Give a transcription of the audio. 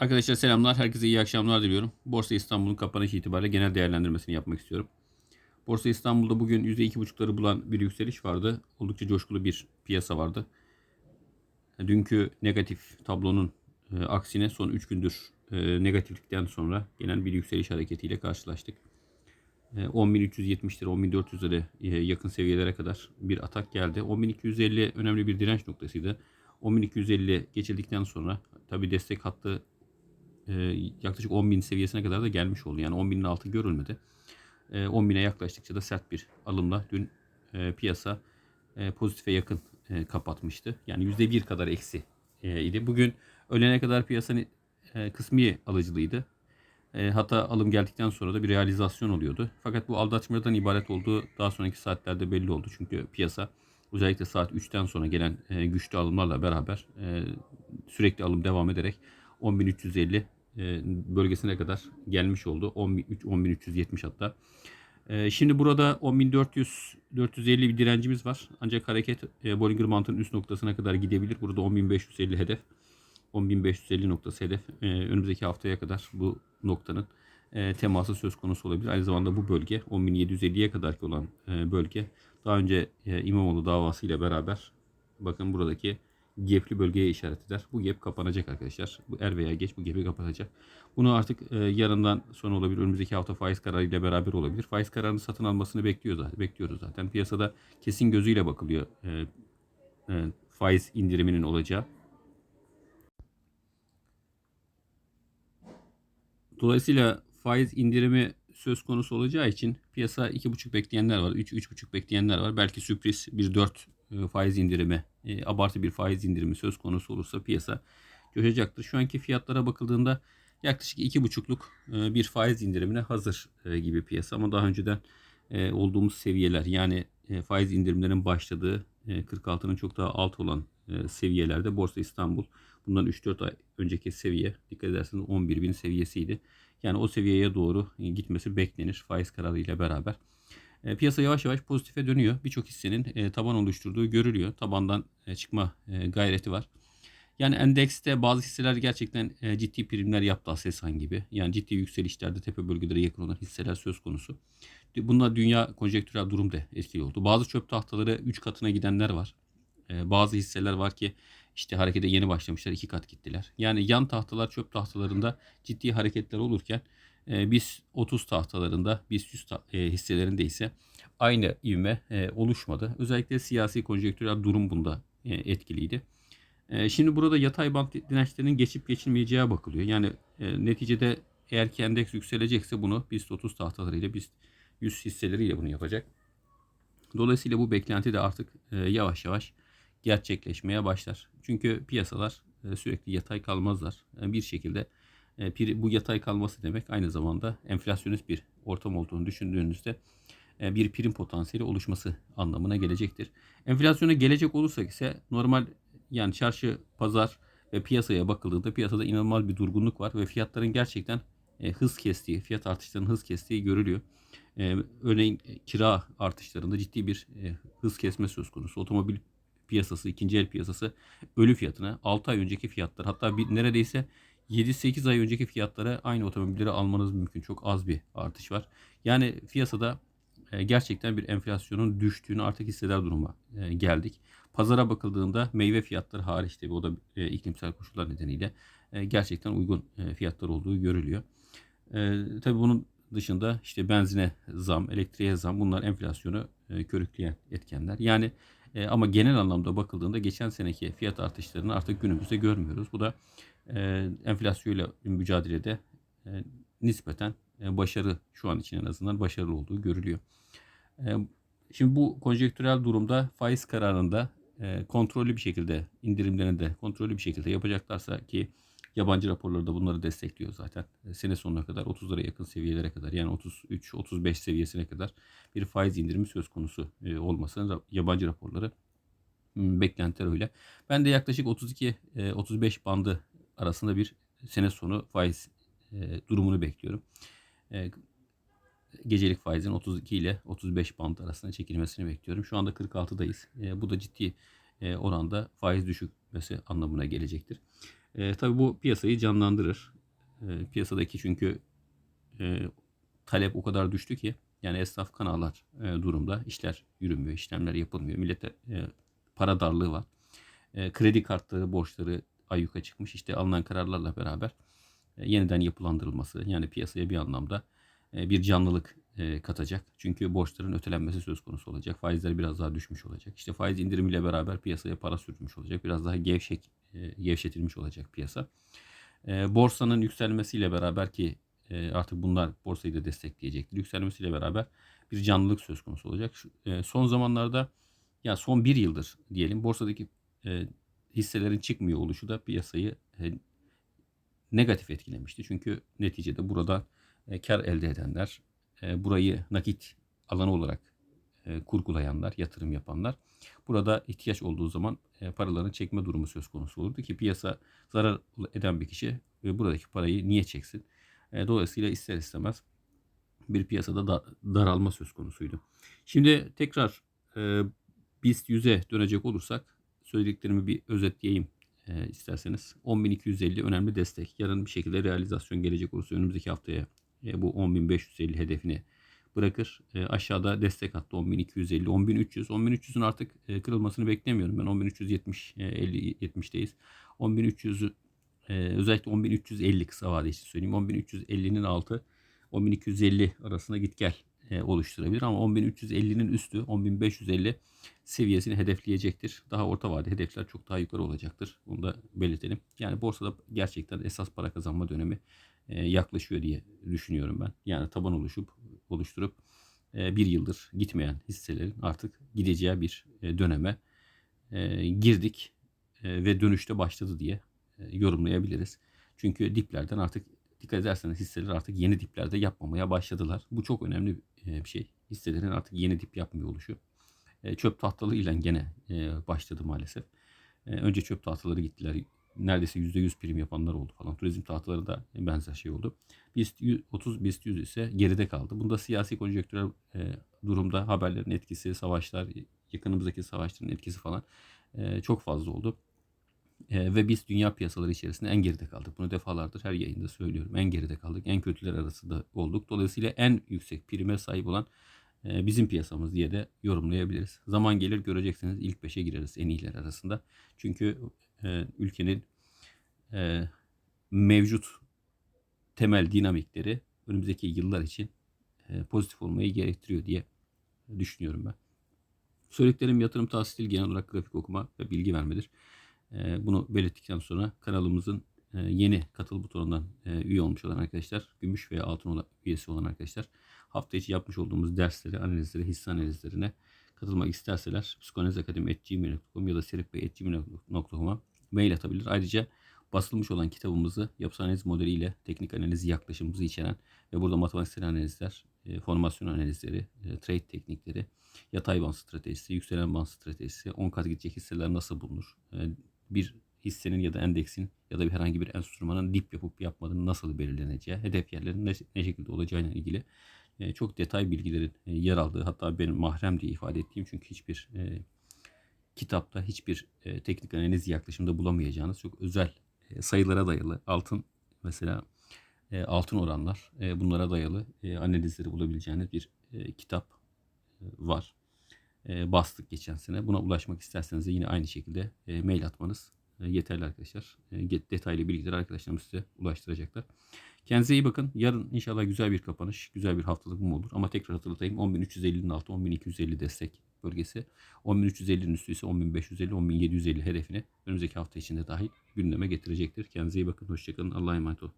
Arkadaşlar selamlar. Herkese iyi akşamlar diliyorum. Borsa İstanbul'un kapanış itibariyle genel değerlendirmesini yapmak istiyorum. Borsa İstanbul'da bugün %2,5'ları bulan bir yükseliş vardı. Oldukça coşkulu bir piyasa vardı. Dünkü negatif tablonun e, aksine son 3 gündür e, negatiflikten sonra gelen bir yükseliş hareketiyle karşılaştık. E, 10.370 lira, 10.400 lira yakın seviyelere kadar bir atak geldi. 10.250 önemli bir direnç noktasıydı. 10.250 geçildikten sonra tabi destek hattı e, yaklaşık 10.000 seviyesine kadar da gelmiş oldu. Yani 10.000'in altı görülmedi. E, 10.000'e yaklaştıkça da sert bir alımla dün e, piyasa e, pozitife yakın e, kapatmıştı. Yani %1 kadar eksi idi. Bugün öğlene kadar piyasanın kısmi alıcılıydı. Hatta alım geldikten sonra da bir realizasyon oluyordu. Fakat bu aldatmadan ibaret olduğu daha sonraki saatlerde belli oldu. Çünkü piyasa özellikle saat 3'ten sonra gelen güçlü alımlarla beraber sürekli alım devam ederek 10.350 e, bölgesine kadar gelmiş oldu. 10.370 hatta. E, şimdi burada 10.400 450 bir direncimiz var. Ancak hareket e, Bollinger mantığının üst noktasına kadar gidebilir. Burada 10.550 hedef. 10.550 noktası hedef. Önümüzdeki haftaya kadar bu noktanın teması söz konusu olabilir. Aynı zamanda bu bölge 10.750'ye kadarki olan bölge daha önce İmamoğlu davası ile beraber bakın buradaki gap'li bölgeye işaret eder. Bu gap kapanacak arkadaşlar. Bu er veya geç bu gap'i kapatacak. Bunu artık e, yarından sonra olabilir. Önümüzdeki hafta faiz kararı ile beraber olabilir. Faiz kararını satın almasını bekliyor zaten. Bekliyoruz zaten. Piyasada kesin gözüyle bakılıyor e, e, faiz indiriminin olacağı. Dolayısıyla faiz indirimi söz konusu olacağı için piyasa 2,5 bekleyenler var. 3 3,5 bekleyenler var. Belki sürpriz bir 4 e, faiz indirimi, e, abartı bir faiz indirimi söz konusu olursa piyasa coşacaktır. Şu anki fiyatlara bakıldığında yaklaşık 2,5'luk e, bir faiz indirimine hazır gibi piyasa ama daha önceden olduğumuz seviyeler yani faiz indirimlerinin başladığı 46'nın çok daha alt olan seviyelerde Borsa İstanbul bundan 3-4 ay önceki seviye dikkat ederseniz 11 bin seviyesiydi. Yani o seviyeye doğru gitmesi beklenir faiz kararı ile beraber. E, piyasa yavaş yavaş pozitife dönüyor. Birçok hissenin e, taban oluşturduğu görülüyor. Tabandan e, çıkma gayreti var. Yani endekste bazı hisseler gerçekten ciddi primler yaptı Aselsan gibi. Yani ciddi yükselişlerde tepe bölgelere yakın olan hisseler söz konusu. Bununla dünya konjektürel durum da etkili oldu. Bazı çöp tahtaları 3 katına gidenler var. Bazı hisseler var ki işte harekete yeni başlamışlar 2 kat gittiler. Yani yan tahtalar çöp tahtalarında ciddi hareketler olurken e, biz 30 tahtalarında, biz 100 ta- e, hisselerinde ise aynı ivme e, oluşmadı. Özellikle siyasi konjonktürel durum bunda e, etkiliydi. E, şimdi burada yatay bant dirençlerinin geçip geçilmeyeceği bakılıyor. Yani e, neticede eğer ki endeks yükselecekse bunu BIST 30 tahtalarıyla, BIST 100 hisseleriyle bunu yapacak. Dolayısıyla bu beklenti de artık e, yavaş yavaş gerçekleşmeye başlar. Çünkü piyasalar e, sürekli yatay kalmazlar. E, bir şekilde bu yatay kalması demek aynı zamanda enflasyonist bir ortam olduğunu düşündüğünüzde e, bir prim potansiyeli oluşması anlamına gelecektir. Enflasyona gelecek olursak ise normal yani çarşı, pazar ve piyasaya bakıldığında piyasada inanılmaz bir durgunluk var ve fiyatların gerçekten e, hız kestiği, fiyat artışlarının hız kestiği görülüyor. Örneğin kira artışlarında ciddi bir hız kesme söz konusu. Otomobil piyasası, ikinci el piyasası ölü fiyatına 6 ay önceki fiyatlar hatta bir, neredeyse 7-8 ay önceki fiyatlara aynı otomobilleri almanız mümkün. Çok az bir artış var. Yani piyasada e, gerçekten bir enflasyonun düştüğünü artık hisseder duruma e, geldik. Pazara bakıldığında meyve fiyatları hariç tabi o da e, iklimsel koşullar nedeniyle gerçekten uygun fiyatlar olduğu görülüyor. Tabi bunun dışında işte benzine zam, elektriğe zam bunlar enflasyonu körükleyen etkenler. Yani ama genel anlamda bakıldığında geçen seneki fiyat artışlarını artık günümüzde görmüyoruz. Bu da e, enflasyonla mücadelede e, nispeten e, başarı şu an için en azından başarılı olduğu görülüyor. E, şimdi bu konjektürel durumda faiz kararında e, kontrollü bir şekilde indirimlerini de kontrollü bir şekilde yapacaklarsa ki yabancı raporları da bunları destekliyor zaten. E, sene sonuna kadar 30'lara yakın seviyelere kadar yani 33-35 seviyesine kadar bir faiz indirimi söz konusu e, olmasını yabancı raporları beklentiler öyle. Ben de yaklaşık 32-35 e, bandı arasında bir sene sonu faiz e, durumunu bekliyorum. E, gecelik faizin 32 ile 35 band arasında çekilmesini bekliyorum. Şu anda 46'dayız. E, bu da ciddi e, oranda faiz düşükmesi anlamına gelecektir. E, tabii bu piyasayı canlandırır. E, piyasadaki çünkü e, talep o kadar düştü ki yani esnaf kanallar e, durumda işler yürümüyor, işlemler yapılmıyor. Millete e, para darlığı var. E, kredi kartları borçları ayyuka çıkmış. İşte alınan kararlarla beraber e, yeniden yapılandırılması yani piyasaya bir anlamda e, bir canlılık e, katacak. Çünkü borçların ötelenmesi söz konusu olacak. Faizler biraz daha düşmüş olacak. İşte faiz indirimiyle beraber piyasaya para sürülmüş olacak. Biraz daha gevşek, gevşetilmiş olacak piyasa. Borsanın yükselmesiyle beraber ki artık bunlar borsayı da destekleyecektir. Yükselmesiyle beraber bir canlılık söz konusu olacak. Son zamanlarda ya son bir yıldır diyelim borsadaki hisselerin çıkmıyor oluşu da piyasayı e, negatif etkilemişti. Çünkü neticede burada e, kar elde edenler, e, burayı nakit alanı olarak kurgulayanlar, yatırım yapanlar burada ihtiyaç olduğu zaman paralarını çekme durumu söz konusu olurdu ki piyasa zarar eden bir kişi buradaki parayı niye çeksin? Dolayısıyla ister istemez bir piyasada da, daralma söz konusuydu. Şimdi tekrar BIST 100'e dönecek olursak söylediklerimi bir özetleyeyim e, isterseniz. 10.250 önemli destek. Yarın bir şekilde realizasyon gelecek olursa önümüzdeki haftaya e, bu 10.550 hedefini bırakır. E, aşağıda destek hattı 10.250, 10.300. 10.300'ün artık e, kırılmasını beklemiyorum. Ben 10.370, e, 50, 70'teyiz. 10.300'ü e, özellikle 10.350 kısa vade için söyleyeyim. 10.350'nin altı 10.250 arasında git gel e, oluşturabilir ama 10.350'nin üstü 10.550 seviyesini hedefleyecektir. Daha orta vade hedefler çok daha yukarı olacaktır. Bunu da belirtelim. Yani borsada gerçekten esas para kazanma dönemi e, yaklaşıyor diye düşünüyorum ben. Yani taban oluşup oluşturup e, bir yıldır gitmeyen hisselerin artık gideceği bir e, döneme e, girdik e, ve dönüşte başladı diye e, yorumlayabiliriz. Çünkü diplerden artık dikkat ederseniz hisseler artık yeni diplerde yapmamaya başladılar. Bu çok önemli e, bir şey. Hisselerin artık yeni dip yapmıyor oluşu. E, çöp tahtalıyla gene e, başladı maalesef. Önce çöp tahtaları gittiler. Neredeyse %100 prim yapanlar oldu falan. Turizm tahtaları da benzer şey oldu. BIST 30, BIST 100 ise geride kaldı. Bunda siyasi konjonktürel durumda haberlerin etkisi, savaşlar, yakınımızdaki savaşların etkisi falan çok fazla oldu. E, ve biz dünya piyasaları içerisinde en geride kaldık. Bunu defalardır her yayında söylüyorum. En geride kaldık. En kötüler arasında olduk. Dolayısıyla en yüksek prime sahip olan e, bizim piyasamız diye de yorumlayabiliriz. Zaman gelir göreceksiniz ilk 5'e gireriz en iyiler arasında. Çünkü e, ülkenin e, mevcut temel dinamikleri önümüzdeki yıllar için e, pozitif olmayı gerektiriyor diye düşünüyorum ben. Söylediklerim yatırım değil genel olarak grafik okuma ve bilgi vermedir. Ee, bunu belirttikten sonra kanalımızın e, yeni katıl butonundan e, üye olmuş olan arkadaşlar, gümüş veya altın üyesi olan arkadaşlar hafta içi yapmış olduğumuz dersleri, analizleri, hisse analizlerine katılmak isterseler psikanalizakademi.gmail.com ya da serifbey.gmail.com'a mail atabilir. Ayrıca basılmış olan kitabımızı yapısal analiz modeliyle teknik analiz yaklaşımımızı içeren ve burada matematiksel analizler, e, formasyon analizleri, trade teknikleri, yatay band stratejisi, yükselen band stratejisi, 10 kat gidecek hisseler nasıl bulunur, bir hissenin ya da endeksin ya da bir herhangi bir enstrümanın dip yapıp yapmadığını nasıl belirleneceği, hedef yerlerin ne, ne şekilde olacağıyla ilgili e, çok detay bilgilerin e, yer aldığı hatta benim mahrem diye ifade ettiğim çünkü hiçbir e, kitapta hiçbir e, teknik analiz yaklaşımda bulamayacağınız çok özel e, sayılara dayalı altın mesela e, altın oranlar e, bunlara dayalı e, analizleri bulabileceğiniz bir e, kitap e, var e, bastık geçen sene. Buna ulaşmak isterseniz de yine aynı şekilde e, mail atmanız e, yeterli arkadaşlar. Detaylı bilgileri arkadaşlarımız size ulaştıracaklar. Kendinize iyi bakın. Yarın inşallah güzel bir kapanış, güzel bir haftalık mum olur. Ama tekrar hatırlatayım 10.350'nin altı 10.250 destek bölgesi. 10.350'nin üstü ise 10.550, 10.750 hedefini önümüzdeki hafta içinde dahil gündeme getirecektir. Kendinize iyi bakın. Hoşçakalın. Allah'a emanet olun.